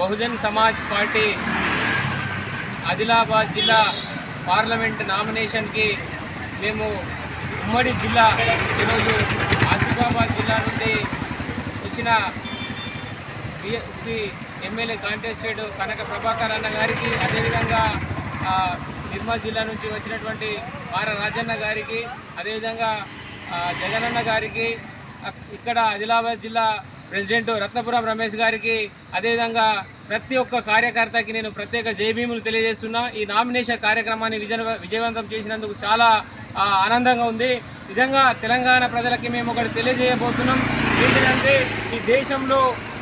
Bahujan Samaj party Adilabad జిల్లా parliament నామినేషన్కి మేము ఉమ్మడి జిల్లా ఈరోజు ఆసిఫాబాద్ జిల్లా నుండి వచ్చిన BSP MLA contested Kanaka Prabhakar అన్న గారికి అదేవిధంగా నిర్మల్ జిల్లా నుంచి వచ్చినటువంటి వార రాజన్న గారికి అదేవిధంగా జగనన్న గారికి ఇక్కడ ఆదిలాబాద్ జిల్లా ప్రెసిడెంట్ రత్నపురం రమేష్ గారికి అదేవిధంగా ప్రతి ఒక్క కార్యకర్తకి నేను ప్రత్యేక జయభీములు తెలియజేస్తున్నా. ఈ నామినేషన్ కార్యక్రమాన్ని విజయ విజయవంతం చేసినందుకు చాలా ఆనందంగా ఉంది. నిజంగా తెలంగాణ ప్రజలకి మేము ఒకటి తెలియజేయబోతున్నాం. ఏంటంటే ఈ దేశంలో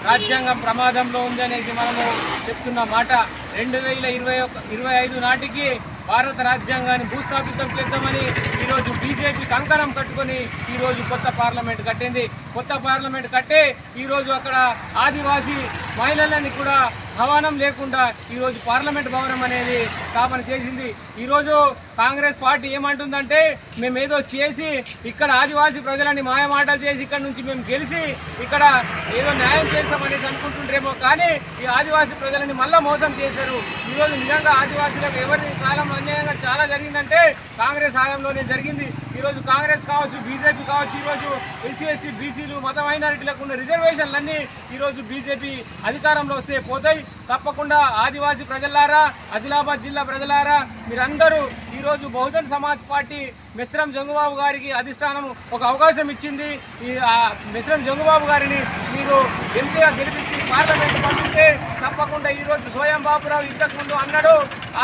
రాజ్యాంగం ప్రమాదంలో ఉంది అనేసి మనము చెప్తున్న మాట రెండు వేల ఇరవై ఒక ఇరవై ఐదు నాటికి భారత రాజ్యాంగాన్ని భూస్థాపితం చేద్దామని ఈరోజు బీజేపీ కంకణం కట్టుకొని ఈరోజు కొత్త పార్లమెంట్ కట్టింది. కొత్త పార్లమెంట్ కట్టే ఈరోజు అక్కడ ఆదివాసీ మహిళలని కూడా ఆహ్వానం లేకుండా ఈరోజు పార్లమెంట్ భవనం అనేది స్థాపన చేసింది. ఈరోజు కాంగ్రెస్ పార్టీ ఏమంటుందంటే మేము ఏదో చేసి ఇక్కడ ఆదివాసీ ప్రజలని మాయమాటలు చేసి ఇక్కడ నుంచి మేము గెలిచి ఇక్కడ ఏదో న్యాయం చేస్తామనేసి ఆదివాసీ ప్రజలని మళ్ళా మోసం చేశారు. ఈరోజు నిజంగా ఆదివాసీలకు ఎవరి కాలం అన్యాయంగా చాలా జరిగిందంటే కాంగ్రెస్ హయాంలోనే జరిగింది. ఈరోజు కాంగ్రెస్ కావచ్చు బీజేపీ కావచ్చు ఈరోజు ఎస్సీ ఎస్టీ బీసీలు మత మైనారిటీలకు ఉన్న రిజర్వేషన్లన్నీ ఈరోజు బీజేపీ అధికారంలో వస్తే పోతాయి. తప్పకుండా ఆదివాసీ ప్రజలారా ఆదిలాబాద్ జిల్లా ప్రజలారా మీరందరూ ఈరోజు బహుజన్ సమాజ్ పార్టీ మిశ్రం జంగుబాబు గారికి అధిష్టానం ఒక అవకాశం ఇచ్చింది. ఈ మిశ్రం జంగుబాబు గారిని మీరు ఎంపీగా గెలిపి పార్లమెంట్ పంపిస్తే తప్పకుండా ఈరోజు స్వయం బాబురావు ఇంతకు ముందు అన్నాడు.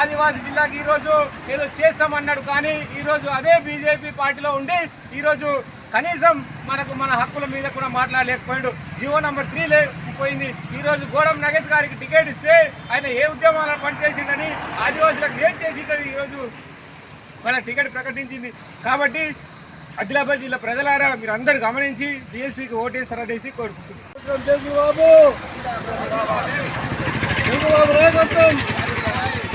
ఆదివాసీ జిల్లాకి ఈరోజు ఏదో చేస్తామన్నాడు. కానీ ఈరోజు అదే బీజేపీ పార్టీలో ఉండి ఈరోజు కనీసం మనకు మన హక్కుల మీద కూడా మాట్లాడలేకపోయాడు. జియో నంబర్ త్రీ లేకపోయింది ఈరోజు గోడం నగేష్ గారికి టికెట్ ఇస్తే ఆయన ఏ ఉద్యమాలను పనిచేసిండని ఆదివాసులకు ఏం చేసిండని ఈరోజు వాళ్ళ టికెట్ ప్రకటించింది. కాబట్టి ఆదిలాబాద్ జిల్లా ప్రజలారా మీరు అందరూ గమనించి బీఎస్పీకి ఓటేస్తారనేసి కోరుకుంటున్నారు చంద్రబాబు చంద్రబాబు రేగొత్తం.